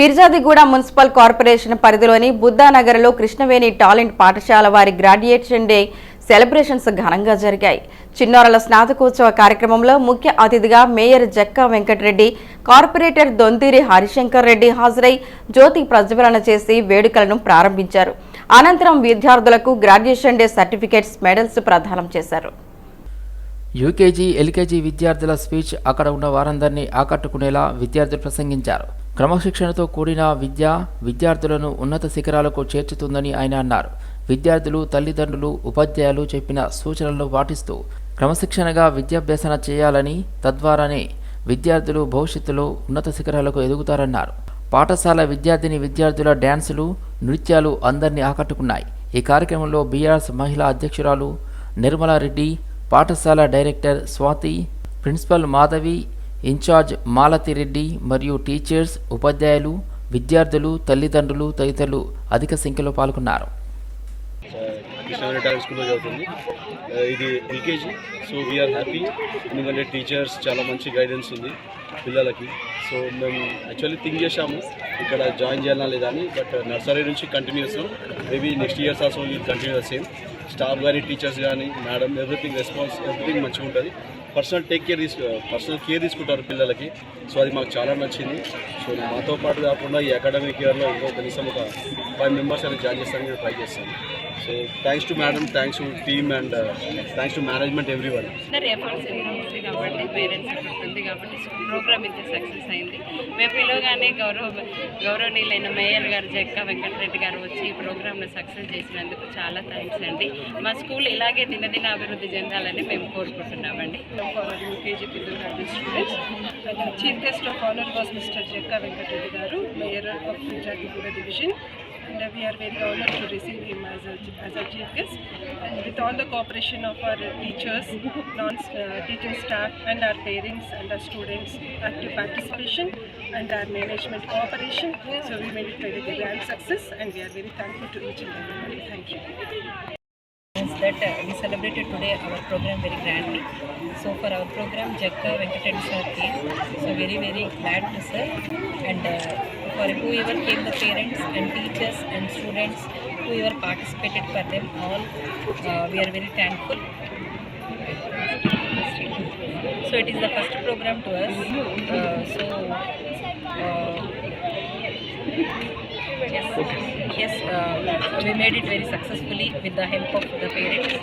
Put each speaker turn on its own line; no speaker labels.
Peerzadiguda municipal corporation పరిధిలోని బుద్ధానగర్లో Krishnaveni talent పాఠశాల వారి గ్రాడ్యుయేషన్ డే సెలబ్రేషన్స్ ఘనంగా జరిగాయి. చిన్నారుల స్నాతకోత్సవ కార్యక్రమంలో ముఖ్య అతిథిగా మేయర్ జక్కా వెంకటరెడ్డి కార్పొరేటర్ దొంతిరి హరిశంకర్ రెడ్డి హాజరై జ్యోతి ప్రజ్వలన చేసి వేడుకలను ప్రారంభించారు. అనంతరం విద్యార్థులకు గ్రాడ్యుయేషన్ డే సర్టిఫికేట్స్ మెడల్స్ ప్రదానం చేశారు.
యూకేజీ ఎల్కేజీ విద్యార్థుల స్పీచ్ అక్కడ ఉన్న వారందరినీ ఆకట్టుకునేలా విద్యార్థులు ప్రసంగించారు. క్రమశిక్షణతో కూడిన విద్య విద్యార్థులను ఉన్నత శిఖరాలకు చేర్చుతుందని ఆయన అన్నారు. విద్యార్థులు తల్లిదండ్రులు ఉపాధ్యాయులు చెప్పిన సూచనలను పాటిస్తూ క్రమశిక్షణగా విద్యాభ్యాసన చేయాలని తద్వారానే విద్యార్థులు భవిష్యత్తులో ఉన్నత శిఖరాలకు ఎదుగుతారన్నారు. పాఠశాల విద్యార్థిని విద్యార్థుల డ్యాన్సులు నృత్యాలు అందరినీ ఆకట్టుకున్నాయి. ఈ కార్యక్రమంలో బీఆర్ఎస్ మహిళా అధ్యక్షురాలు నిర్మలారెడ్డి పాఠశాల director Swathi principal Madhavi incharge Malathireddy మరియు టీచర్స్ ఉపాధ్యాయులు విద్యార్థులు తల్లిదండ్రులు తదితరులు అధిక సంఖ్యలో పాల్గొన్నారు.
కృష్ణారెడ్డి స్కూల్లో చదువుతుంది. ఇది LKG. So we are happy ఎందుకంటే టీచర్స్ చాలా మంచి గైడెన్స్ ఉంది పిల్లలకి. సో మేము యాక్చువల్లీ థింక్ చేశాము ఇక్కడ జాయిన్ చేయాలా లేదా అని బట్ నర్సరీ నుంచి continues maybe next years also will continue same staff కానీ టీచర్స్ కానీ మేడం ఎవ్రీథింగ్ రెస్పాన్స్ ఎవ్రీథింగ్ మంచిగా ఉంటుంది. పర్సనల్ టేక్ కేర్ తీసుకు పర్సనల్ కేర్ తీసుకుంటారు పిల్లలకి. సో అది మాకు చాలా నచ్చింది. సో మాతో పాటు కాకుండా ఈ అకాడమిక్ ఇయర్లో ఇంకో కనీసం ఒక ఫైవ్ మెంబర్స్ అనేది జాయిన్ చేస్తాను నేను ట్రై చేస్తాను. So thanks to madam thanks to team and thanks to management every one
కాబట్టి పేరెంట్స్ కాబట్టి ప్రోగ్రామ్ ఇంత సక్సెస్ అయింది. మేము పిలవగానే గౌరవ గౌరవనీయులైన మేయర్ గారు జక్క వెంకటరెడ్డి గారు వచ్చి ఈ ప్రోగ్రామ్ను సక్సెస్ చేసినందుకు చాలా థ్యాంక్స్ అండి. మా స్కూల్ ఇలాగే దినదిన అభివృద్ధి చెందాలని మేము కోరుకుంటున్నామండి.
of honor in UKG Kindlegarden students. Uh, and the chief guest of honor was Mr. Jekka Venkatreddy Mayor of Jagipura Division. And uh, we are very honored to receive him as a, as a chief guest. And with all the cooperation of our teachers, non-teaching uh, staff and our parents and our students, active participation and our management cooperation. So we made it very grand success and we are very thankful to each and every one. Thank you
that uh, we celebrated today our program very grandly. So for our program, Jakka Venkatesh sir came. So very very glad to sir. And uh, for whoever came, the parents and teachers and students, whoever participated for them all, uh, we are very thankful. So it is the first program to us. Uh, so. Uh, Yes, yes, uh, we made it very successfully with the help of the parents.